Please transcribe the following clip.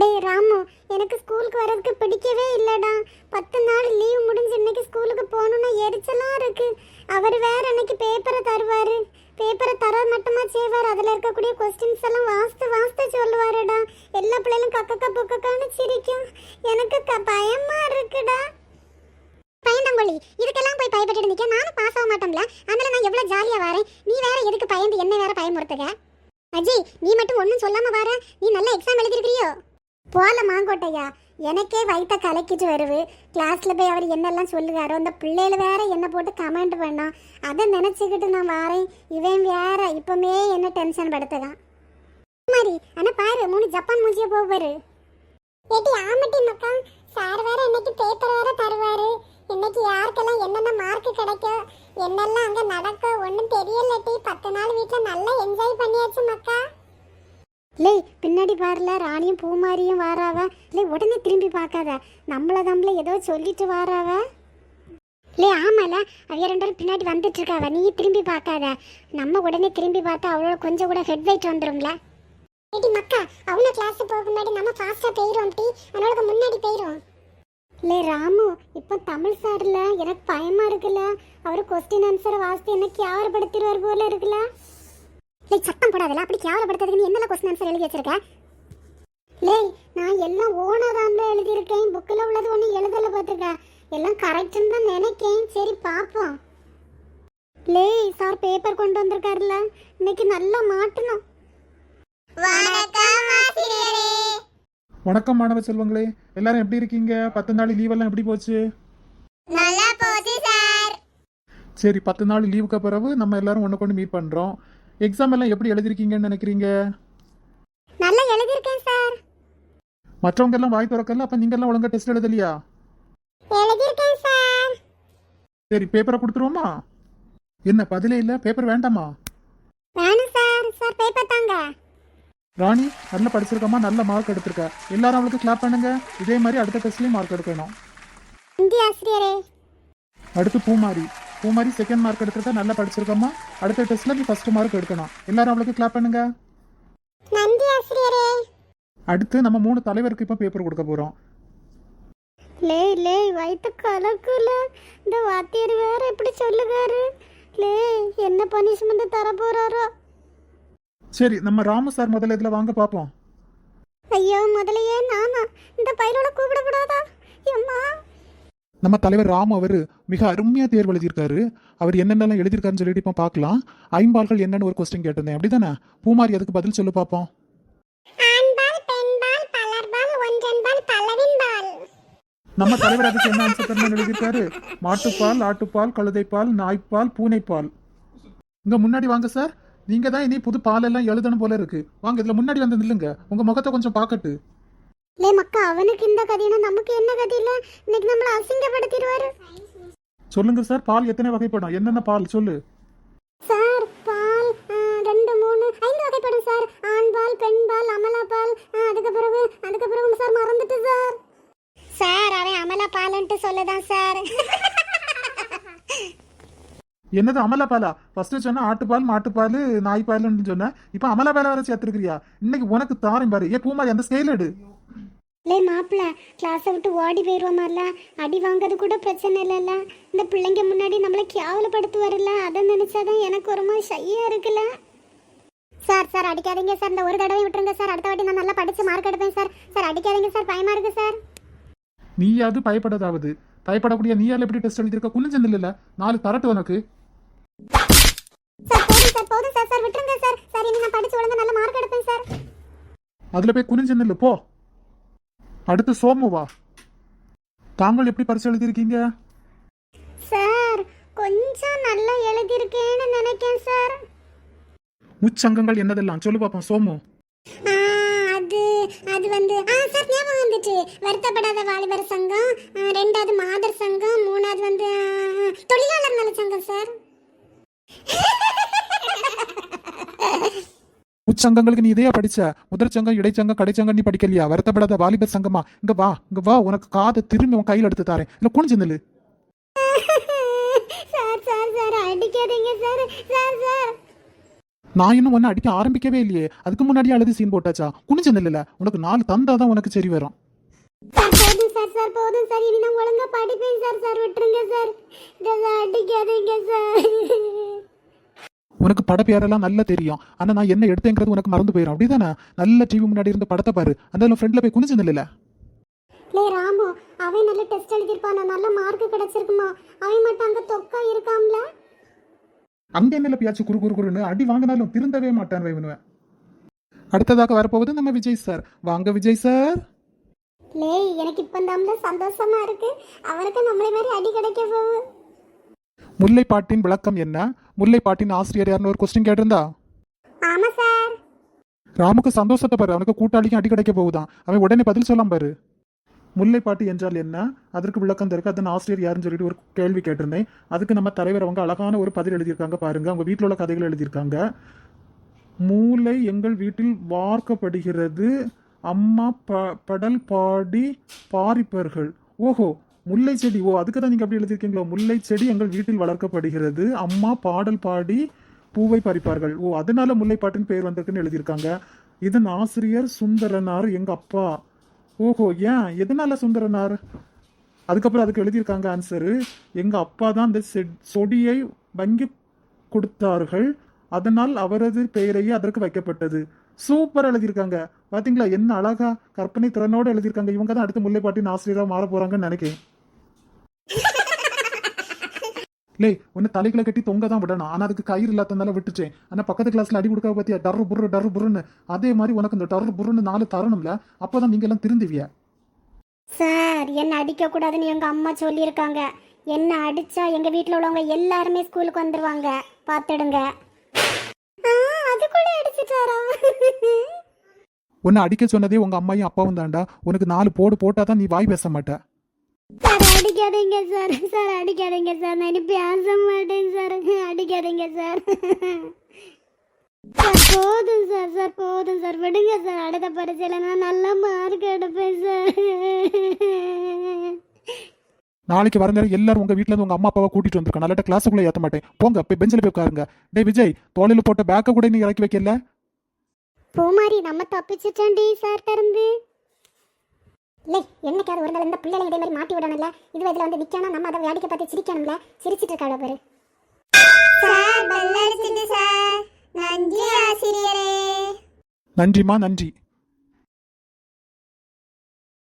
டேய் ராமு எனக்கு ஸ்கூலுக்கு வர்றதுக்கு பிடிக்கவே இல்லைடா. பத்து நாள் லீவ் முடிஞ்சு இன்னைக்கு ஸ்கூலுக்கு போகணும்னு எரிச்சலாக இருக்கு. அவர் வேற இன்னைக்கு பேப்பரை தருவார். பேப்பரை தர மட்டுமா செய்வார்? அதில் இருக்கக்கூடிய கொஸ்டின்ஸ் எல்லாம் வாஸ்து வாஸ்து சொல்லுவாருடா. எல்லா பிள்ளைகளும் கக்கக்கா புக்கக்கான்னு சிரிக்கும். எனக்கு க பயமாக இருக்குடா. பயந்தங்கொழி இதுக்கெல்லாம் போய் பயப்பட்டு நிற்க நானும் பாஸ் ஆக மாட்டோம்ல அதனால நான் எவ்வளோ ஜாலியாக வரேன். நீ வேற எதுக்கு பயந்து என்ன வேற பயமுறுத்துக? அஜய் நீ மட்டும் ஒன்றும் சொல்லாமல் வர. நீ நல்ல எக்ஸாம் எழுதிருக்கிறியோ போல மாங்கோட்டையா? எனக்கே வயிற்ற கலக்கிட்டு வருது. கிளாஸில் போய் அவர் என்னெல்லாம் சொல்லுகாரோ அந்த பிள்ளைகள் வேற என்ன போட்டு கமெண்ட் பண்ணோம் அதை நினச்சிக்கிட்டு நான் வாரேன். இவன் வேற இப்போமே என்ன டென்ஷன் படுத்துதான் மாதிரி ஆனால் பாரு மூணு ஜப்பான் மூஞ்சிய போவாரு ஏட்டி ஆமட்டி மக்கா சார் வேற இன்னைக்கு பேப்பர் வேற தருவாரு. இன்னைக்கு யாருக்கெல்லாம் என்னென்ன மார்க் கிடைக்கும் என்னெல்லாம் அங்கே நடக்கும் ஒன்றும் தெரியலட்டி பத்து நாள் வீட்டில் நல்லா என்ஜாய் பண்ணியாச்சு மக்கா. லே பின்னாடி பாருல ராணியும் பூமாரியும் வாராவ. லே உடனே திரும்பி பார்க்காத. நம்மள நம்மள ஏதோ சொல்லிட்டு வாராவ. லே ஆமால அவைய ரெண்டு பேரும் பின்னாடி வந்துட்டு இருக்காவ நீ திரும்பி பார்க்காத. நம்ம உடனே திரும்பி பார்த்தா அவளோட கொஞ்சம் கூட ஹெட் வெயிட் வந்துரும்ல. ஏடி மக்கா அவன கிளாஸ் போக முன்னாடி நம்ம ஃபாஸ்டா போயிரும் டி. அவனோட முன்னாடி போயிரும் லே ராமு இப்போ தமிழ் சார்ல எனக்கு பயமா இருக்குல்ல. அவர் கொஸ்டின் ஆன்சரை வாசித்து என்ன கேவலப்படுத்திடுவார் போல இருக்குல்ல. லே சத்தம் போடாதல அப்படி கேவலப்படுத்துறதுக்கு நீ என்னெல்லாம் கொஸ்டின் ஆன்சர் எழுதி வச்சிருக்க? லேய் நான் எல்லாம் ஓனதான் தான் எழுதியிருக்கேன். புக்கில் உள்ளது ஒன்றும் எழுதல பார்த்துக்க எல்லாம் கரெக்டுன்னு தான் நினைக்கேன். சரி பார்ப்போம். லேய் சார் பேப்பர் கொண்டு வந்திருக்காருல்ல. இன்னைக்கு நல்லா மாட்டணும். வணக்கம் மாணவ செல்வங்களே. எல்லாரும் எப்படி இருக்கீங்க? பத்து நாள் லீவெல்லாம் எப்படி போச்சு? நல்லா போச்சு சார் சரி பத்து நாள் லீவுக்கு பிறகு நம்ம எல்லாரும் ஒன்று கொண்டு மீட் பண்ணுறோம் எக்ஸாம் எல்லாம் எப்படி எழுதிருக்கீங்கன்னு நினைக்கிறீங்க? நல்லா எழுதியிருக்கேன் சார். மற்றவங்க எல்லாம் வாய் திறக்கல அப்போ நீங்க எல்லாம் ஒழுங்கா டெஸ்ட் எழுதலையா? எழுதியிருக்கேன் சார். சரி பேப்பரை கொடுத்துருவோமா? என்ன பதிலே இல்லை? பேப்பர் வேண்டாமா? வேணும் சார். சார் பேப்பர் தாங்க. ராணி நல்லா படிச்சிருக்கமா நல்ல மார்க் எடுத்திருக்க. எல்லாரும் அவளுக்கு கிளாப் பண்ணுங்க. இதே மாதிரி அடுத்த டெஸ்ட்லயும் மார்க் எடுக்கணும். இந்தி ஆசிரியரே. அடுத்து பூமாரி. பூமாரி செகண்ட் மார்க் எடுத்திருக்க நல்லா படிச்சிருக்கமா? அடுத்த டெஸ்ட்ல நீ ஃபர்ஸ்ட் மார்க் எடுக்கணும். எல்லாரும் அவளுக்கு கிளாப் பண்ணுங்க. நன்றி ஆசிரியரே. அடுத்து நம்ம மூணு தலைவருக்கு இப்போ பேப்பர் கொடுக்க போறோம். லே லே வயிற்று கலக்குல. இந்த வாத்தியார் வேற எப்படி சொல்லுகாரு. லே என்ன பனிஷ்மெண்ட் தர போறாரோ? சரி நம்ம ராமு சார் முதல்ல இதில் வாங்க பார்ப்போம் ஐயோ முதலையே நானா? இந்த பயிரோட கூப்பிடக்கூடாதா? எம்மா? நம்ம தலைவர் ராமு அவர் மிக அருமையாக தேர்வு எழுதியிருக்காரு. அவர் என்னென்னலாம் எழுதியிருக்காருன்னு சொல்லிட்டு இப்போ பார்க்கலாம். ஐம்பால்கள் என்னன்னு ஒரு கொஸ்டின் கேட்டிருந்தேன். அப்படிதானே? பூமாரி அதுக்கு பதில் சொல்லு பார்ப்போம் நம்ம தலைவர் அதுக்கு என்ன ஆன்சர் தரணும்னு எழுதியிருக்காரு? மாட்டுப்பால் ஆட்டுப்பால் கழுதைப்பால் நாய்ப்பால் பூனைப்பால். இங்க முன்னாடி வாங்க சார் நீங்க தான் இனி புது பால் எல்லாம் எழுதணும் போல இருக்கு. வாங்க இதுல முன்னாடி வந்து நில்லுங்க உங்க முகத்தை கொஞ்சம் பார்க்கட்டு. லே மக்கா அவனுக்கு இந்த கதைனா நமக்கு என்ன கதை இல்ல? இன்னைக்கு நம்மள அசிங்கப்படுத்திடுவாரு. சொல்லுங்க சார் பால் எத்தனை வகைப்படும்? என்னென்ன பால்? சொல்லு. சார் பால் ரெண்டு மூணு ஐந்து வகைப்படும் சார். ஆண் பால் பெண் பால் அமலா பால் ஆ, அதுக்கு பிறகு அதுக்கு பிறகு சார் மறந்துட்டு சார். சார் அவன் அமலா பால்ன்ட்டு சொல்லுதான் சார். என்னது அமலா பாலா? ஃபர்ஸ்ட் சொன்ன ஆட்டுப்பால் மாட்டுப்பால் நாய்ப்பால்னு சொன்னேன் இப்போ அமலா பாலை வர சேர்த்துருக்கிறியா? இன்னைக்கு உனக்கு தாரம் பாரு. ஏ பூமாரி அந்த ஸ்கேல் எடு. லே மாப்பிள்ள கிளாஸை விட்டு ஓடி போயிடுவோமால அடி வாங்குறது கூட பிரச்சனை இல்லைல்ல. இந்த பிள்ளைங்க முன்னாடி நம்மளை கேவலப்படுத்துவார்ல அதை நினைச்சாதான் எனக்கு ஒரு மாதிரி ஷையா இருக்குல்ல. சார் சார் அடிக்காதீங்க சார். இந்த ஒரு தடவை விட்டுருங்க சார். அடுத்த வாட்டி நான் நல்லா படிச்சு மார்க் எடுப்பேன் சார். சார் அடிக்காதீங்க சார். பயமா இருக்கு சார். நீயாவது பயப்படாதாவது. பயப்படக்கூடிய நீயால எப்படி டெஸ்ட் எழுதியிருக்க? குனிஞ்சு இல்ல நாலு தரட்டு உனக்கு. சார் போதும் சார் போதும் சார். சார் விட்டுருங்க சார். சார் இனி நான் படிச்சு ஒழுங்கா நல்ல மார்க் எடுப்பேன் சார். அதுல போய் குனிஞ்சு நில்லு. போ. அடுத்து சோமு வா. தாங்கள் எப்படி பரிசு எழுதியிருக்கீங்க? சார் கொஞ்சம் நல்லா எழுதியிருக்கேன்னு நினைக்கிறேன் சார். முச்சங்கங்கள் என்னதெல்லாம்? சொல்லு பாப்போம் சோமு. அது அது வந்து ஆ சார் ஞாபகம் வந்துச்சு. வருத்தப்படாத வாலிபர் சங்கம் ரெண்டாவது மாதர் சங்கம் மூணாவது வந்து தொழிலாளர் நல சங்கம் சார். முச்சங்கங்களுக்கு நீ இதையா படிச்ச? முதற் சங்கம் இடைச்சங்கம் கடைச்சங்கம் நீ படிக்கலையா? வருத்தப்படாத வாலிபர் சங்கமா? இங்க வா இங்க வா உனக்கு காதை திரும்பி உன் கையில் எடுத்து தாரேன். இல்ல குனிஞ்சு நில்லு. சார் சார் சார் அடிக்காதீங்க சார் சார் சார். நான் இன்னும் ஒன்னு அடிக்க ஆரம்பிக்கவே இல்லையே. அதுக்கு முன்னாடி அழுது சீன் போட்டாச்சா? குனிஞ்சு நில்லுல. உனக்கு நாலு தந்தாதான் உனக்கு சரி வரும். சார் போதும் சார் சார் போதும் சார். இனி நான் ஒழுங்கா படிப்பேன் சார் சார். விட்டுருங்க சார். அடிக்காதீங்க சார். உனக்கு பட பேரெல்லாம் நல்லா தெரியும். ஆனா நான் என்ன எடுத்தேங்கிறது உனக்கு மறந்து போயிடும் அப்படிதானே? நல்ல டிவி முன்னாடி இருந்த படத்தை பாரு. அந்த ஃப்ரெண்ட்ல போய் குனிஞ்சு நில்லுல. லே ராமு அவன் நல்ல டெஸ்ட் எழுதியிருப்பான். நல்ல மார்க் கிடைச்சிருக்குமா? அவன் மட்டும் அங்க தொக்கா இருக்காம்ல அங்க என்ன பியாச்சு குறு குறு குறுன்னு அடி வாங்கினாலும் திருந்தவே மாட்டான் இவனுவன் அடுத்ததாக வரப்போவது நம்ம விஜய் சார் வாங்க விஜய் சார் லே எனக்கு இப்ப தாம்ல சந்தோஷமா இருக்கு. அவனுக்கு நம்மளை மாதிரி அடி கிடைக்க போகுது. முல்லைப்பாட்டின் விளக்கம் என்ன? முல்லைப்பாட்டின் ஆசிரியர் யாருன்னு ஒரு கொஸ்டின் கேட்டிருந்தா? ஆமா சார் ராமுக்கு சந்தோஷத்தை பாரு. அவனுக்கு கூட்டாளிக்கும் அடி கிடைக்க போகுதான். அவன் உடனே பதில் சொல்லாம் பாரு. முல்லைப்பாட்டு என்றால் என்ன? அதற்கு விளக்கம் தருக்கு அதன் ஆசிரியர் யாருன்னு சொல்லிட்டு ஒரு கேள்வி கேட்டிருந்தேன். அதுக்கு நம்ம தலைவர் அவங்க அழகான ஒரு பதில் எழுதியிருக்காங்க பாருங்க. அவங்க வீட்டில் உள்ள கதைகள் எழுதியிருக்காங்க. மூளை எங்கள் வீட்டில் வார்க்கப்படுகிறது. அம்மா ப படல் பாடி பாரிப்பர்கள். ஓஹோ. முல்லை செடி ஓ அதுக்கு தான் நீங்கள் அப்படி எழுதியிருக்கீங்களோ? முல்லை செடி எங்கள் வீட்டில் வளர்க்கப்படுகிறது. அம்மா பாடல் பாடி பூவை பறிப்பார்கள். ஓ அதனால முல்லைப்பாட்டின் பேர் வந்திருக்குன்னு எழுதியிருக்காங்க. இதன் ஆசிரியர் சுந்தரனார் எங்க அப்பா. ஓஹோ ஏன்? எதனால சுந்தரனார்? அதுக்கப்புறம் அதுக்கு எழுதியிருக்காங்க ஆன்சரு எங்க அப்பா தான் அந்த செட் சொடியை வங்கி கொடுத்தார்கள். அதனால் அவரது பெயரையே அதற்கு வைக்கப்பட்டது. சூப்பர் எழுதியிருக்காங்க. பாத்தீங்களா? என்ன அழகா கற்பனை திறனோடு எழுதியிருக்காங்க. இவங்க தான் அடுத்து முல்லைப்பாட்டின் ஆசிரியராக மாற போறாங்கன்னு நினைக்கிறேன். லே ஒன்னு தலைகளை கட்டி தொங்க தான் விடணும். ஆனா அதுக்கு கயிறு இல்லாதனால விட்டுட்டேன். ஆனா பக்கத்து கிளாஸ்ல அடி கொடுக்க பத்தியா? டர்ரு புர்ரு டர்ரு புர்ருன்னு. அதே மாதிரி உனக்கு இந்த டர்ரு புர்ருன்னு நாலு தரணும்ல அப்பதான் நீங்க எல்லாம் திருந்துவிய. சார் என்ன அடிக்க கூடாதுன்னு எங்க அம்மா சொல்லியிருக்காங்க. என்ன அடிச்சா எங்க வீட்ல உள்ளவங்க எல்லாருமே ஸ்கூலுக்கு வந்துருவாங்க. பாத்துடுங்க. அதுக்குள்ள அடிச்சிட்டாரா? உன்னை அடிக்க சொன்னதே உங்க அம்மாயும் அப்பாவும் தான்டா உனக்கு நாலு போடு போட்டாதான் நீ வாய் பேச மாட்ட. சார் அடிக்காதீங்க சார். சார் அடிக்காதீங்க சார். நான் இனி பேச மாட்டேன் சார். அடிக்காதீங்க சார். சார் போதும் சார். சார் போதும் சார். விடுங்க சார். அடுத்த பரீட்சையில நான் நல்ல மார்க் எடுப்பேன் சார். நாளைக்கு வர நேரம் எல்லாரும் உங்க வீட்ல இருந்து உங்க அம்மா அப்பாவை கூட்டிட்டு வந்திருக்கோம் நல்ல கிளாஸுக்குள்ள ஏத்த மாட்டேன். போங்க போய் பெஞ்சில் போய் உட்காருங்க. டேய் விஜய் தோளில போட்ட பேக்கை கூட நீ இறக்கி வைக்கல? பூமாரி நம்ம தப்பிச்சிட்டோண்டி சார் இருந்து இல்லை என்னைக்காவது ஒரு நாள் இந்த பிள்ளைகளை இதே மாதிரி மாட்டி விடணும்ல? இது இதில் வந்து நிற்கணும் நம்ம அதை வேடிக்கை பார்த்து சிரிக்கணும்ல? சிரிச்சிட்டு இருக்காளோ பாரு. சார் நன்றி ஆசிரியரே. நன்றிமா நன்றி.